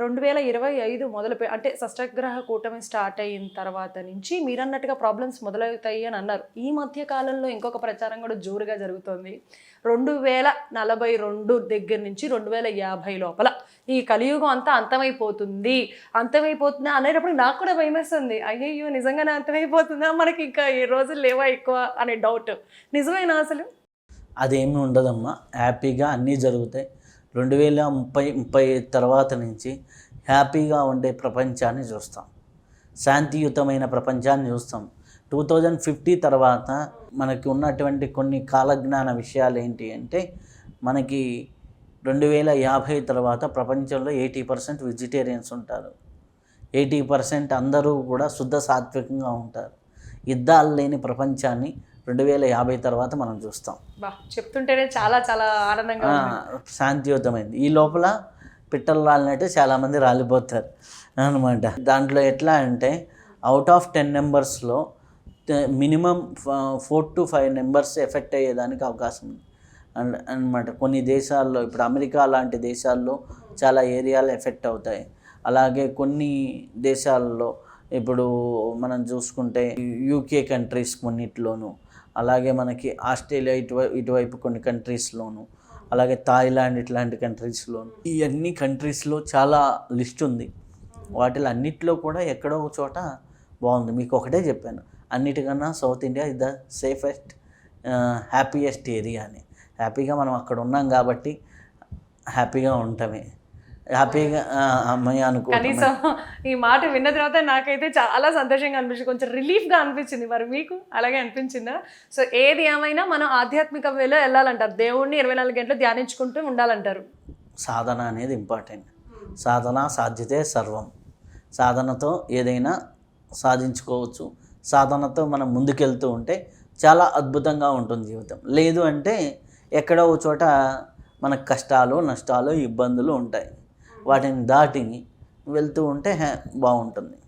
రెండు వేల ఇరవై ఐదు మొదలుపోయి అంటే సష్టగ్రహ కూటమి స్టార్ట్ అయిన తర్వాత నుంచి మీరన్నట్టుగా ప్రాబ్లమ్స్ మొదలవుతాయి అని అన్నారు. ఈ మధ్య కాలంలో ఇంకొక ప్రచారం కూడా జోరుగా జరుగుతోంది. రెండు వేల నలభై రెండు దగ్గర నుంచి రెండు వేల యాభై లోపల ఈ కలియుగం అంతా అంతమైపోతుంది. అంతమైపోతుందా అనేటప్పుడు నాకు కూడా భయమేస్తుంది అయ్యయ్యో నిజంగానే అంతమైపోతుందా? మనకి ఇంకా ఈ రోజులు లేవా ఎక్కువ అనే డౌట్ నిజమేనా అసలు? అదేమి ఉండదమ్మా. హ్యాపీగా అన్నీ జరుగుతాయి. రెండు వేల ముప్పై ముప్పై తర్వాత నుంచి హ్యాపీగా ఉండే ప్రపంచాన్ని చూస్తాం. శాంతియుతమైన ప్రపంచాన్ని చూస్తాం. టూ థౌజండ్ ఫిఫ్టీ తర్వాత మనకి ఉన్నటువంటి కొన్ని కాలజ్ఞాన విషయాలు ఏంటి అంటే మనకి రెండు వేల యాభై తర్వాత ప్రపంచంలో ఎయిటీ పర్సెంట్ వెజిటేరియన్స్ ఉంటారు. ఎయిటీ పర్సెంట్ అందరూ కూడా శుద్ధ సాత్వికంగా ఉంటారు. యుద్ధాలు లేని ప్రపంచాన్ని రెండు వేల యాభై తర్వాత మనం చూస్తాం. చెప్తుంటేనే చాలా చాలా ఆనందంగా శాంతియుతమైంది. ఈ లోపల పిట్టలు రాలినట్టు చాలామంది రాలిపోతారు అనమాట దాంట్లో ఎట్లా అంటే out of ten నెంబర్స్లో minimum four to five numbers effect అయ్యేదానికి అవకాశం ఉంది. అండ్ అనమాట కొన్ని దేశాల్లో ఇప్పుడు అమెరికా లాంటి దేశాల్లో చాలా ఏరియాలు ఎఫెక్ట్ అవుతాయి. అలాగే కొన్ని దేశాల్లో ఇప్పుడు మనం చూసుకుంటే యూకే కంట్రీస్ కొన్నిట్లోనూ అలాగే మనకి ఆస్ట్రేలియా ఇటువైపు ఇటువైపు కొన్ని కంట్రీస్లోను అలాగే థాయిలాండ్ ఇట్లాంటి కంట్రీస్లోను ఈ అన్ని కంట్రీస్లో చాలా లిస్ట్ ఉంది. వాటిలో అన్నిట్లో కూడా ఎక్కడో ఒక చోట బాగుంది. మీకు ఒకటే చెప్పాను. అన్నిటికన్నా south India is the safest happiest area అని. హ్యాపీగా మనం అక్కడ ఉన్నాం కాబట్టి హ్యాపీగా ఉంటామే. హ్యాపీగా అనుకో కనీసం ఈ మాట విన్న తర్వాత నాకైతే చాలా సంతోషంగా అనిపించింది. కొంచెం రిలీఫ్గా అనిపించింది. మరి మీకు అలాగే అనిపించిందా? సో ఏది ఏమైనా మనం ఆధ్యాత్మిక వేలో వెళ్ళాలంటారు. దేవుణ్ణి ఇరవై నాలుగు గంటలు ధ్యానించుకుంటూ ఉండాలంటారు. సాధన అనేది ఇంపార్టెంట్. సాధన సాధ్యతే సర్వం. సాధనతో ఏదైనా సాధించుకోవచ్చు. సాధనతో మనం ముందుకెళ్తూ ఉంటే చాలా అద్భుతంగా ఉంటుంది జీవితం. లేదు అంటే ఎక్కడో ఒక చోట మనకు కష్టాలు నష్టాలు ఇబ్బందులు ఉంటాయి. వాటిని దాటి వెళ్తూ ఉంటే హ్యా- బాగుంటుంది.